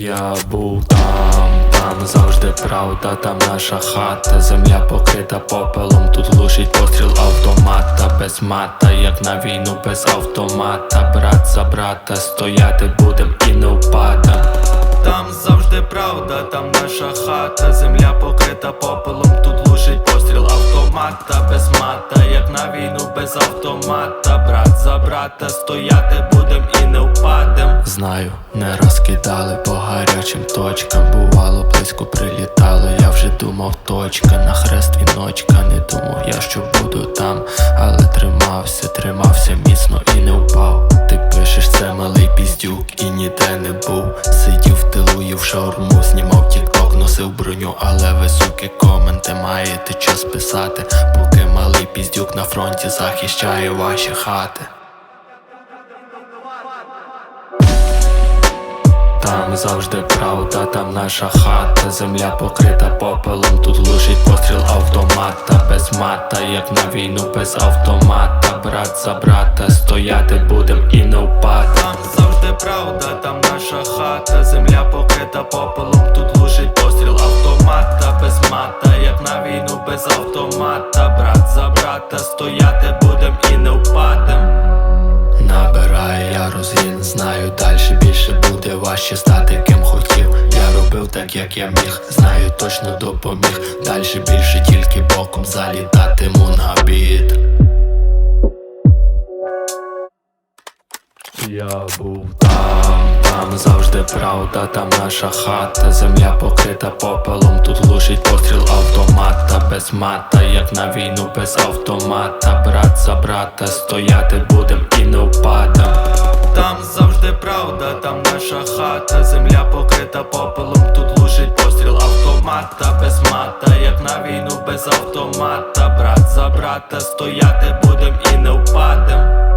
Я був там, там завжди правда, там наша хата, земля покрита попелом, тут глушить постріл автомата, без мата, як на війну без автомата, брат за брата, стояти будем і не впадем. Там завжди правда, там наша хата, земля покрита попелом, тут глушить постріл автомата, без мата, як на війну без автомата, брат за брата, стояти будем і не впадем. Знаю, не раз кидали по гарячим точкам, бувало близько прилітало, я вже думав, точка, на хрест віночка, не думав я, що буду там, але тримався, тримався міцно і не впав. Ти пишеш, це малий піздюк і ніде не був. Сидів в тилу, їв шаурму, знімав тікток, носив броню, але ви суки коменти маєте час писати, поки малий піздюк на фронті захищає ваші хати. Там завжди правда, там наша хата, земля покрита попелом, тут глушить постріл автомата, без мата, як на війну без автомата, брат за брата, стояти будем і не впадем. Там завжди правда, там наша хата, земля покрита попелом, тут глушить постріл автомата, без мата, як на війну без автомата, брат за брата, стояти будем знаю дальше більше буде важче стати ким хотів. Я робив так, як я міг, знаю точно допоміг. Дальше більше тільки боком залітатиму на біт. Я був там, там завжди правда, там наша хата, земля покрита попелом, тут глушить постріл автомата, без мата, як на війну без автомата, брат за брата, стояти будем і не впадем. Там завжди правда, там наша хата, земля покрита попелом, тут лужить постріл автомата, без мата, як на війну без автомата, брат за брата, стояти будем і не впадем.